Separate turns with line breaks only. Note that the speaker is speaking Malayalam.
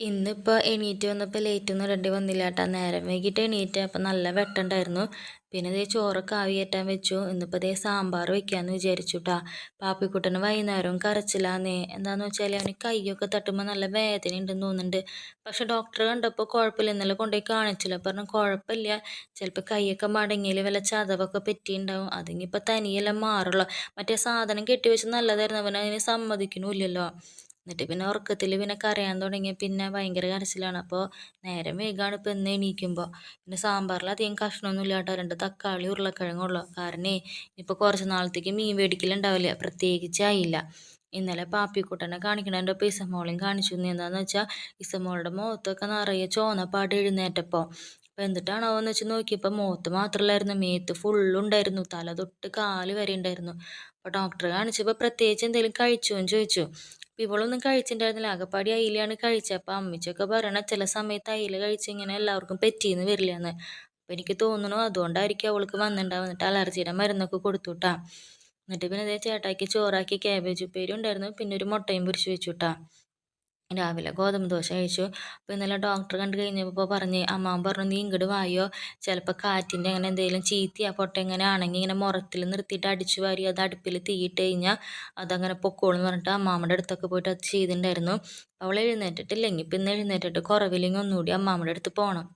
ഇന്നിപ്പോൾ എണീറ്റ് വന്നപ്പോൾ ലേറ്റൊന്നും ഇടേണ്ടി വന്നില്ല കേട്ടോ നേരം വൈകിട്ട് എണീറ്റ് അപ്പം നല്ല വെട്ടുണ്ടായിരുന്നു. പിന്നെ ഇതേ ചോറൊക്കെ ആവി കയറ്റാൻ വെച്ചു. ഇന്നിപ്പോൾ ഇതേ സാമ്പാർ വെക്കാമെന്ന് വിചാരിച്ചു കേട്ടോ പാപ്പിക്കുട്ടന് വൈകുന്നേരവും കരച്ചിലാന്നേ. എന്താണെന്ന് വെച്ചാൽ അവന് കൈയൊക്കെ തട്ടുമ്പോൾ നല്ല വേദന ഉണ്ടെന്ന് തോന്നുന്നുണ്ട്. പക്ഷെ ഡോക്ടറെ കണ്ടപ്പോൾ കുഴപ്പമില്ല. ഇന്നലെ കൊണ്ടുപോയി കാണിച്ചില്ല. പറഞ്ഞു കുഴപ്പമില്ല. ചിലപ്പോൾ കൈയൊക്കെ മടങ്ങിയിൽ വല്ല ചതവൊക്കെ പറ്റിയിട്ടുണ്ടാവും. അതിങ്ങിപ്പോൾ തനിയെല്ലാം മാറുള്ളൂ. മറ്റേ സാധനം കെട്ടിവെച്ച് നല്ലതായിരുന്നു. അവൻ അതിന് സമ്മതിക്കണില്ലല്ലോ എന്നിട്ട് പിന്നെ ഉറക്കത്തിൽ പിന്നെ കരയാൻ തുടങ്ങിയ പിന്നെ ഭയങ്കര കരച്ചിലാണ്. അപ്പോൾ നേരം വേഗമാണ് ഇപ്പം എന്ന് എണീക്കുമ്പോൾ പിന്നെ സാമ്പാറിൽ അധികം കഷ്ണമൊന്നും ഇല്ലാട്ടോ. രണ്ട് തക്കാളി ഉരുളക്കിഴങ്ങുള്ളൂ കാരണം ഇപ്പോൾ കുറച്ച് നാളത്തേക്ക് മീൻ മേടിക്കലുണ്ടാവില്ല പ്രത്യേകിച്ച് ആയില്ല. ഇന്നലെ പാപ്പിക്കുട്ടനെ കാണിക്കണതിന്റെ ഒപ്പം ഇസമോളെയും കാണിച്ചു. എന്താണെന്ന് വെച്ചാൽ ഇസമോളുടെ മുഖത്തൊക്കെ നിറയെ ചോന്നപ്പാട്ട് എഴുന്നേറ്റപ്പോൾ അപ്പോൾ എന്നിട്ടാണോ എന്ന് വെച്ച് നോക്കിയപ്പോൾ മുഖത്ത് മാത്രമല്ലായിരുന്നു മേത്ത് ഫുള്ളുണ്ടായിരുന്നു തല തൊട്ട് കാൽ വരെ ഉണ്ടായിരുന്നു. അപ്പോൾ ഡോക്ടറെ കാണിച്ചപ്പോൾ പ്രത്യേകിച്ച് എന്തെങ്കിലും കഴിച്ചോ എന്ന് ചോദിച്ചു. ഇവളൊന്നും കഴിച്ചിട്ടുണ്ടായിരുന്നില്ല. ആകെപ്പാടി അയിലാണ് കഴിച്ചത്. അപ്പം അമ്മച്ചൊക്കെ പറയണ ചില സമയത്ത് അയില കഴിച്ച് ഇങ്ങനെ എല്ലാവർക്കും പറ്റിയെന്ന് വരില്ല അപ്പം എനിക്ക് തോന്നുന്നു അതുകൊണ്ടായിരിക്കും അവൾക്ക് വന്നിട്ടുണ്ടാവും എന്നിട്ട് അലർജിയുടെ മരുന്നൊക്കെ കൊടുത്തുട്ടാ. എന്നിട്ട് പിന്നെ അതേ ചേട്ടാക്കി ചോറാക്കി ക്യാബേജ് ഉപ്പേരി ഉണ്ടായിരുന്നു. പിന്നെ ഒരു മുട്ടയും പൊരിച്ച് വെച്ചുട്ടാ. രാവിലെ ഗോതമ്പ് ദോശ കഴിച്ചു. അപ്പോൾ ഇന്നലെ ഡോക്ടർ കണ്ടു കഴിഞ്ഞപ്പോൾ പറഞ്ഞ് അമ്മാവൻ പറഞ്ഞു നീ ഇങ്ങോട്ട് വായോ? ചിലപ്പോൾ കാറ്റിന്റെ അങ്ങനെ എന്തെങ്കിലും ചീത്തിയാ പൊട്ട എങ്ങനെ ആണെങ്കിൽ ഇങ്ങനെ മുറത്തിൽ നിർത്തിയിട്ട് അടിച്ചു വാരി അത് അടുപ്പിൽ തീയിട്ട് കഴിഞ്ഞാൽ അതങ്ങനെ പൊക്കോളെന്ന് പറഞ്ഞിട്ട് അമ്മാമ്മയുടെ അടുത്തൊക്കെ പോയിട്ട് അത് ചെയ്തിട്ടുണ്ടായിരുന്നു അവൾ എഴുന്നേറ്റിട്ടില്ലെങ്കിൽ പിന്നെ എഴുന്നേറ്റിട്ട് കുറവില്ലെങ്കിൽ ഒന്നുകൂടി അമ്മാമ്മയുടെ അടുത്ത് പോകണം